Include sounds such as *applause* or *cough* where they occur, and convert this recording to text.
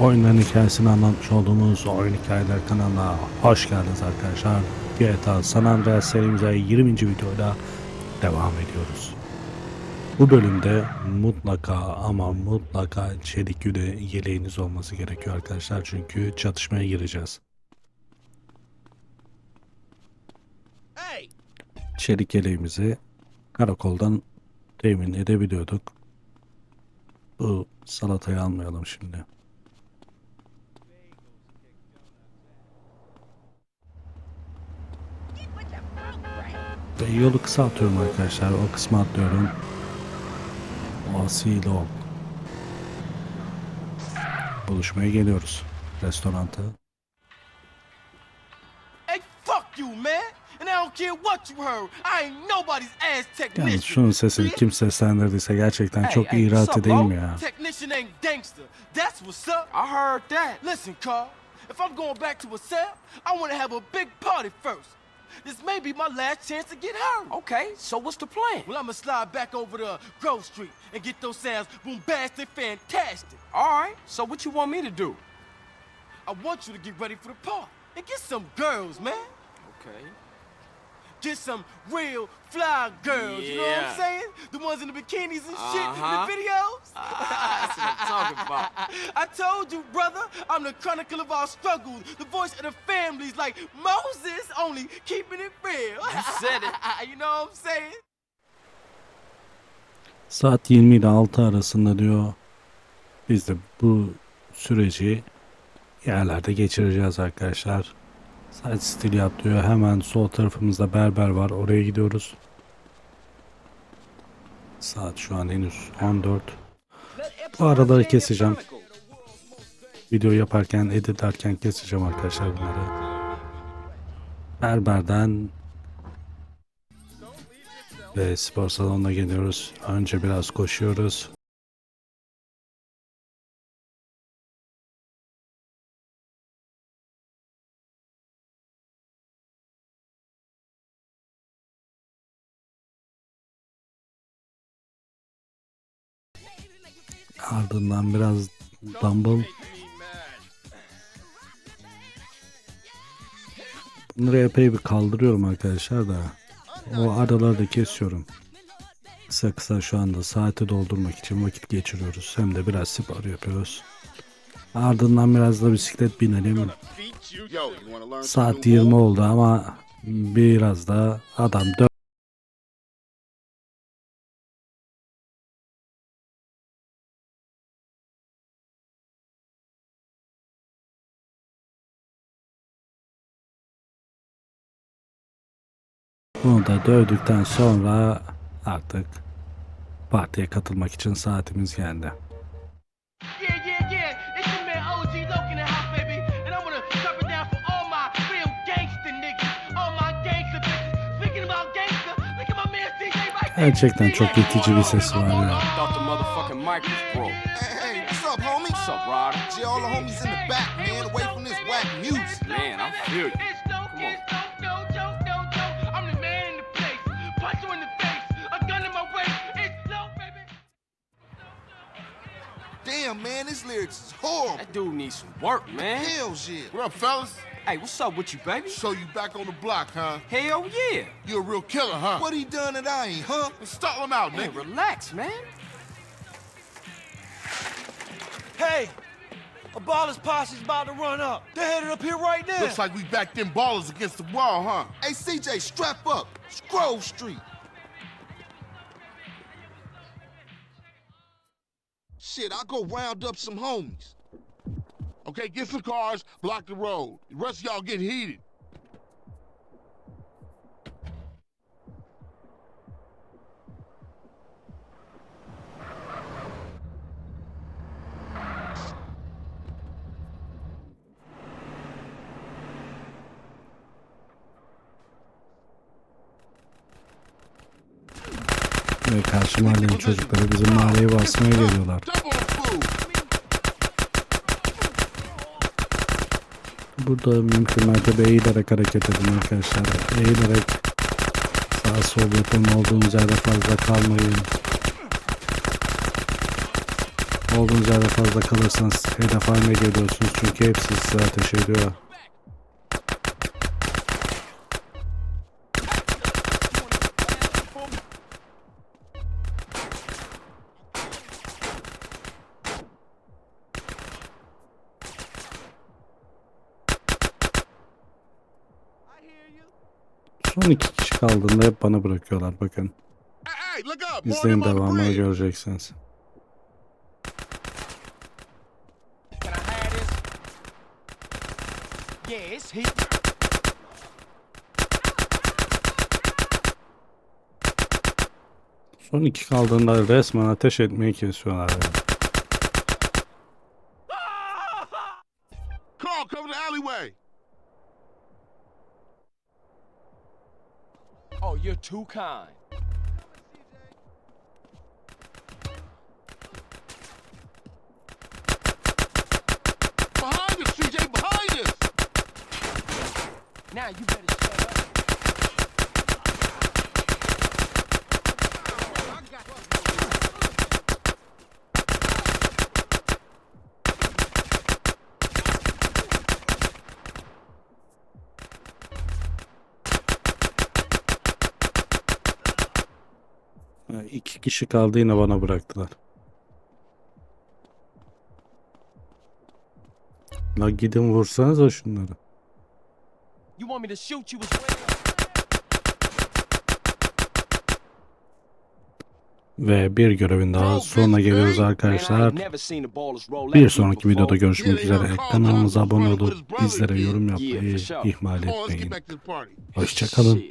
oyunların hikayesini anlatmış olduğumuz Oyun Hikayeler kanalına hoş geldiniz arkadaşlar. GTA San Andreas serimize 20. videoyla devam ediyoruz. Bu bölümde mutlaka ama mutlaka çelik yüle yeleğiniz olması gerekiyor arkadaşlar. Çünkü çatışmaya gireceğiz. Hey! Çelik yeleğimizi karakoldan temin edebiliyorduk. Bu salatayı almayalım şimdi. Ve yolu kısaltıyorum arkadaşlar. O kısmı atlıyorum. Asil ol. Buluşmaya geliyoruz. Restoranta. Hey, fuck you, man! And I don't care what you heard. I ain't nobody's ass technician. Yalnız şunun sesini kim seslendirdiyse gerçekten çok değil bro? mi ya? Technician ain't gangster. That's what's up. I heard that. Listen, Carl. If I'm going back to a cell, I want to have a big party first. This may be my last chance to get her. Okay, so what's the plan? Well, I'ma slide back over to Grove Street and get those sounds bombastic, fantastic. All right, so what you want me to do? I want you to get ready for the party and get some girls, man. Okay. Get some real fly girls, you know what I'm Yeah. saying? The ones in the bikinis and shit Uh-huh. in the videos. *laughs* That's what I'm talking about. *laughs* I told you, brother, I'm the chronicle of our struggles, the voice of the families, like Moses, only keeping it real. You said it. *laughs* you know what I'm saying? Saat 20 ile 6 arasında diyor. Biz de bu süreci yerlerde geçireceğiz arkadaşlar. Saat stil yap diyor. Hemen sol tarafımızda berber var. Oraya gidiyoruz. Saat şu an henüz 14. Bu araları keseceğim. Video yaparken, editlerken keseceğim arkadaşlar bunları. Berberden ve spor salonuna geliyoruz. Önce biraz koşuyoruz. Ardından biraz dumbbell. Bunları epey bir kaldırıyorum arkadaşlar da. O araları da kesiyorum. Kısa kısa şu anda saati doldurmak için vakit geçiriyoruz. Hem de biraz spor yapıyoruz. Ardından biraz da bisiklet binelim. Saat new 20 moves? oldu ama biraz da adam Bunu da dövdükten sonra artık partiye katılmak için saatimiz geldi. Yeah, yeah, yeah. It's your man OG Loke in the house, man, this lyrics is horrible. That dude needs some work, man. Hell yeah. What up, fellas? Hey, what's up with you, baby? So you back on the block, huh? Hell yeah. You a real killer, huh? What he done that I ain't, huh? Let's stall him out, Man, nigga. relax, man. Hey, a baller's posse's about to run up. They're headed up here right now. Looks like we backed them ballers against the wall, huh? Hey, CJ, strap up. It's Grove Street. Shit, I'll go round up some homies. Okay, get some cars, block the road. The rest of y'all get heated. Ve karşı mahallenin çocukları bizim mahalleye basmaya geliyorlar. Burada mümkün mertebe eğilerek hareket edin arkadaşlar. Eğilerek sağ sol yapın olduğunuz yerde fazla kalmayın. Olduğunuz yerde fazla kalırsanız hedef haline geliyorsunuz çünkü hepsi size ateş ediyor. Son iki kişi kaldığında hep bana bırakıyorlar bakın. İzleyin devamını göreceksiniz. Son iki kaldığında resmen ateş etmeyi kesiyorlar. yani. Carl, cover the alleyway. You're too kind. Behind us, CJ, behind us. Now you better Ha, İki kişi kaldı yine bana bıraktılar. La gidin vursanız o şunları. You want me to shoot you? Ve bir görevin daha sonuna geliyoruz arkadaşlar. Bir sonraki videoda görüşmek üzere. Kanalımıza abone olup bizlere yorum yapmayı ihmal etmeyin. Hoşçakalın.